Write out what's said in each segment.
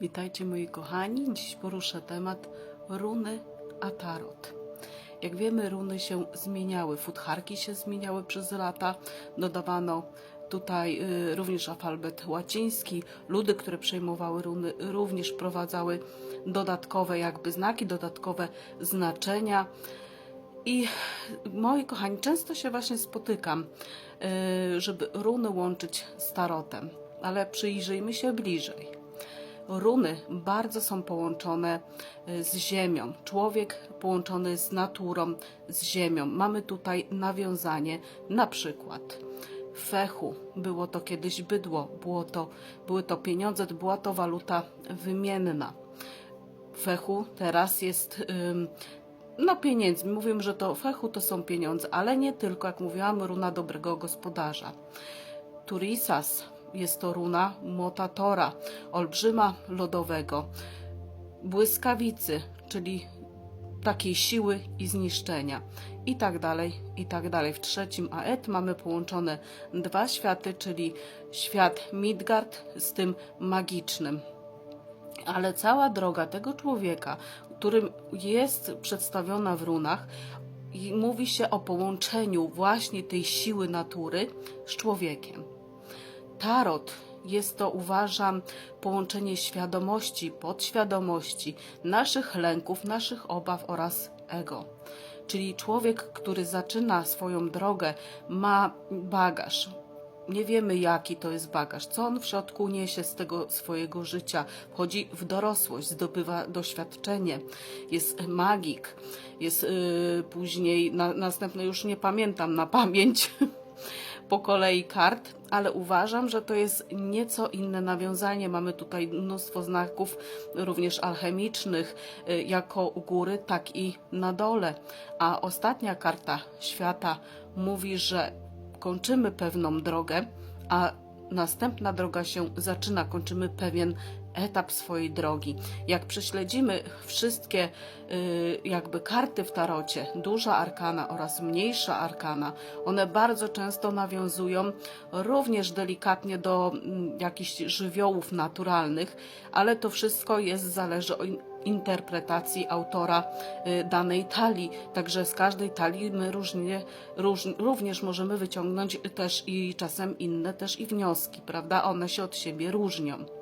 Witajcie moi kochani. Dziś poruszę temat runy a tarot. Jak wiemy, runy się zmieniały, futharki się zmieniały przez lata, dodawano tutaj y, również alfabet łaciński. Ludy, które przejmowały runy, również wprowadzały dodatkowe jakby znaki, dodatkowe znaczenia. I moi kochani, często się właśnie spotykam, y, żeby runy łączyć z tarotem, ale przyjrzyjmy się bliżej. Runy bardzo są połączone y, z ziemią. Człowiek połączony z naturą, z ziemią. Mamy tutaj nawiązanie, na przykład fechu. Było to kiedyś bydło, było to, były to pieniądze, była to waluta wymienna. Fechu teraz jest ym, no pieniędzmi. Mówimy, że to fechu to są pieniądze, ale nie tylko, jak mówiłam, runa dobrego gospodarza. Turisas jest to runa Motatora, olbrzyma lodowego, błyskawicy, czyli takiej siły i zniszczenia. I tak dalej, i tak dalej. W trzecim Aet mamy połączone dwa światy, czyli świat Midgard z tym magicznym. Ale cała droga tego człowieka, którym jest przedstawiona w runach, mówi się o połączeniu właśnie tej siły natury z człowiekiem. Tarot jest to, uważam, połączenie świadomości, podświadomości, naszych lęków, naszych obaw oraz ego. Czyli człowiek, który zaczyna swoją drogę, ma bagaż. Nie wiemy, jaki to jest bagaż, co on w środku niesie z tego swojego życia. Wchodzi w dorosłość, zdobywa doświadczenie, jest magik, jest yy, później, na, następne już nie pamiętam na pamięć, po kolei kart, ale uważam, że to jest nieco inne nawiązanie. Mamy tutaj mnóstwo znaków, również alchemicznych, y, jako u góry, tak i na dole. A ostatnia karta świata mówi, że kończymy pewną drogę, a następna droga się zaczyna, kończymy pewien etap swojej drogi. Jak prześledzimy wszystkie y, jakby karty w tarocie, duża arkana oraz mniejsza arkana, one bardzo często nawiązują również delikatnie do mm, jakichś żywiołów naturalnych, ale to wszystko jest zależy od interpretacji autora y, danej talii. Także z każdej talii my różnie, róż, również możemy wyciągnąć też i czasem inne też i wnioski, prawda? One się od siebie różnią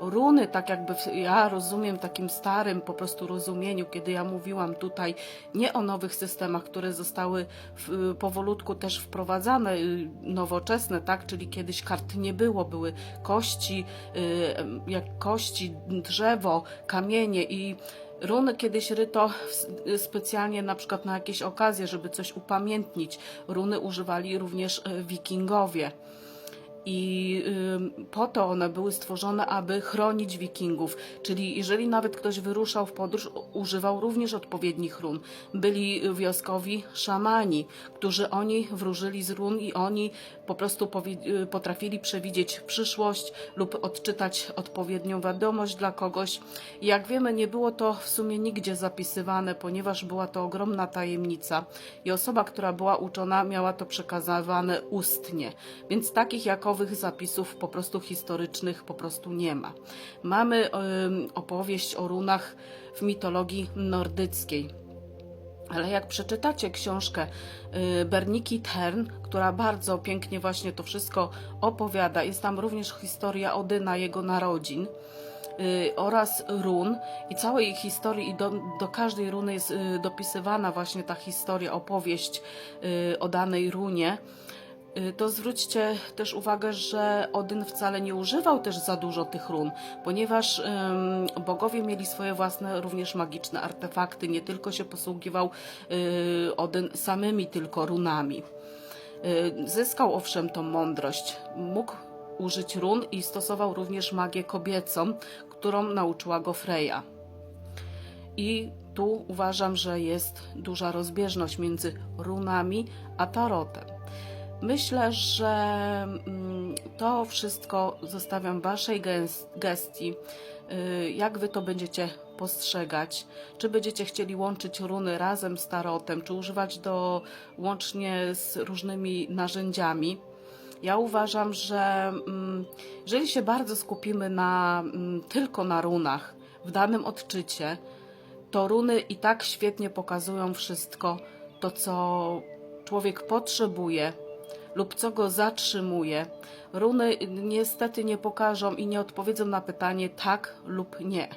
runy, tak jakby ja rozumiem w takim starym po prostu rozumieniu, kiedy ja mówiłam tutaj nie o nowych systemach, które zostały w, powolutku też wprowadzane, y, nowoczesne, tak, czyli kiedyś kart nie było, były kości, y, jak kości, drzewo, kamienie i Runy kiedyś ryto w- specjalnie na przykład na jakieś okazje, żeby coś upamiętnić. Runy używali również y, wikingowie. I po to one były stworzone, aby chronić wikingów. Czyli jeżeli nawet ktoś wyruszał w podróż, używał również odpowiednich run. Byli wioskowi szamani, którzy oni wróżyli z run i oni po prostu y, potrafili przewidzieć przyszłość lub odczytać odpowiednią wiadomość dla kogoś. Jak wiemy, nie było to w sumie nigdzie zapisywane, ponieważ była to ogromna tajemnica i osoba, która była uczona, miała to przekazywane ustnie. Więc takich zapisów po prostu historycznych po prostu nie ma. Mamy opowieść o runach w mitologii nordyckiej. Ale jak przeczytacie książkę y, Berniki Tern, która bardzo pięknie właśnie to wszystko opowiada, jest tam również historia Odyna, jego narodzin y, oraz run i całej ich historii i do, do każdej runy jest y, dopisywana właśnie ta historia, opowieść o danej runie. Y, To zwróćcie też uwagę, że Odyn wcale nie używał też za dużo tych run, ponieważ bogowie mieli swoje własne również magiczne artefakty, nie tylko się posługiwał y, Odyn samymi tylko runami. Y, Zyskał owszem tą mądrość, mógł użyć run i stosował również magię kobiecą, którą nauczyła go Freya. I tu uważam, że jest duża rozbieżność między runami a tarotem. Myślę, że mm, to wszystko zostawiam Waszej ges- gestii. Y, Jak Wy to będziecie postrzegać? Czy będziecie chcieli łączyć runy razem z tarotem, czy używać do łącznie z różnymi narzędziami? Ja uważam, że mm, jeżeli się bardzo skupimy na, mm, tylko na runach w danym odczycie, to runy i tak świetnie pokazują wszystko to, co człowiek potrzebuje lub co go zatrzymuje. Runy niestety nie pokażą i nie odpowiedzą na pytanie tak lub nie.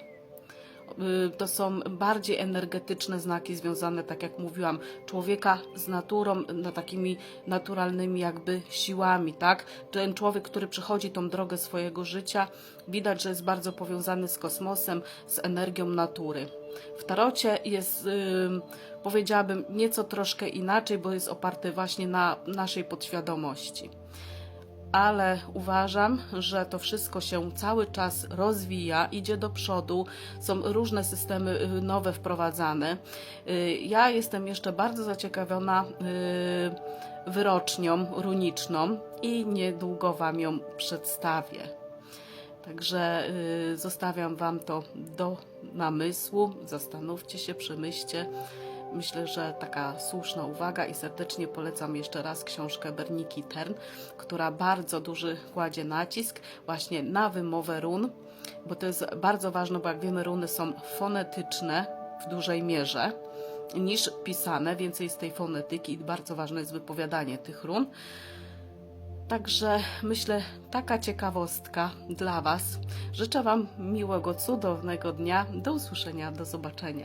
Y, To są bardziej energetyczne znaki związane, tak jak mówiłam, człowieka z naturą, na takimi naturalnymi jakby siłami, tak? Ten człowiek, który przechodzi tą drogę swojego życia, widać, że jest bardzo powiązany z kosmosem, z energią natury. W tarocie jest, ym, powiedziałabym, nieco troszkę inaczej, bo jest oparty właśnie na naszej podświadomości ale uważam, że to wszystko się cały czas rozwija, idzie do przodu, są różne systemy y, nowe wprowadzane. Y, Ja jestem jeszcze bardzo zaciekawiona y, wyrocznią runiczną i niedługo Wam ją przedstawię. Także y, zostawiam Wam to do namysłu. Zastanówcie się, przemyślcie. Myślę, że taka słuszna uwaga i serdecznie polecam jeszcze raz książkę Berniki Tern, która bardzo duży kładzie nacisk właśnie na wymowę run, bo to jest bardzo ważne, bo jak wiemy, runy są fonetyczne w dużej mierze niż pisane, więcej z tej fonetyki i bardzo ważne jest wypowiadanie tych run. Także myślę, taka ciekawostka dla Was. Życzę Wam miłego, cudownego dnia. Do usłyszenia, do zobaczenia.